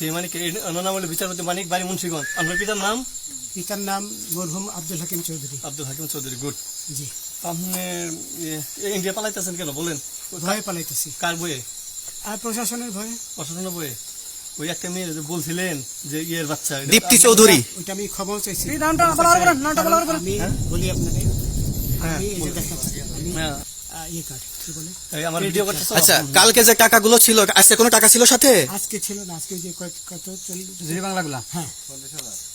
সেই মানিক ওনার নাম হলো বিচারপতি মানিক বাড়ি মুন্সিগঞ্জ। আপনার পিতার নাম? পিতার নাম মরহুম আব্দুল হাকিম চৌধুরী। আব্দুল হাকিম চৌধুরী গুড। জি। আপনি এ- এ ইন্ডিয়া পালাইতেছেন কেন? বলেন। ভয়ে পালাইতেছি। কার বইয়ে আর প্রশাসনের ভয়ে। প্রশাসনের বইয়ে ওই একটা মেয়ে বলছিলেন যে ইয়ের বাচ্চা দীপ্তি চৌধুরী। ওইটা আমি ক্ষমাও চাইছি। নামটা বলা নামটা বলা আমি বলি আপনাকে আমি এই যে দেখাচ্ছি আমি হ্যাঁ। ইয়ে কার্ড কি বলে? আমার ভিডিও করতেছ? আচ্ছা কালকে যে টাকাগুলো ছিল আজকে কোনো টাকা ছিল সাথে? আজকে ছিল না আজকে যে কত কত চল্লিশ জিরি বাংলা গুলা হ্যাঁ।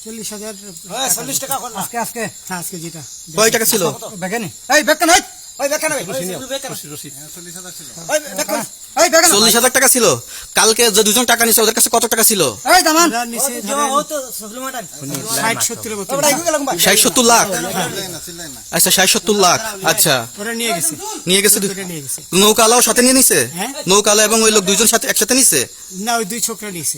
চল্লিশ হাজার। চল্লিশ টাকা আজকে আজকে। হ্যাঁ আজকে যেটা। কয় টাকা ছিল? বেগেনি এই বেগ কেন? ওই বেগ কেন রশিদ, রশিদ। ওই বেগ কেন এই বেগ কেন চল্লিশ হাজার টাকা ছিল। কালকে যে দুজন টাকা নিছে ওদের কাছে কত টাকা ছিল? এই দামান। ওরা নিচে ষাট সত্তরের মতো ষাট সত্তর লাখ? আচ্ছা ষাট সত্তর লাখ। আচ্ছা। নিয়ে গেছে। নৌকালাও সাথে নিয়ে নিছে? হ্যাঁ। নৌকালা এবং ওই লোক দুইজন সাথে একসাথে নিছে? না ওই দুই ছোকরা নিয়েছে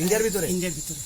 ইন্ডিয়ার ভিতরে? ইন্ডিয়ার ভিতরে।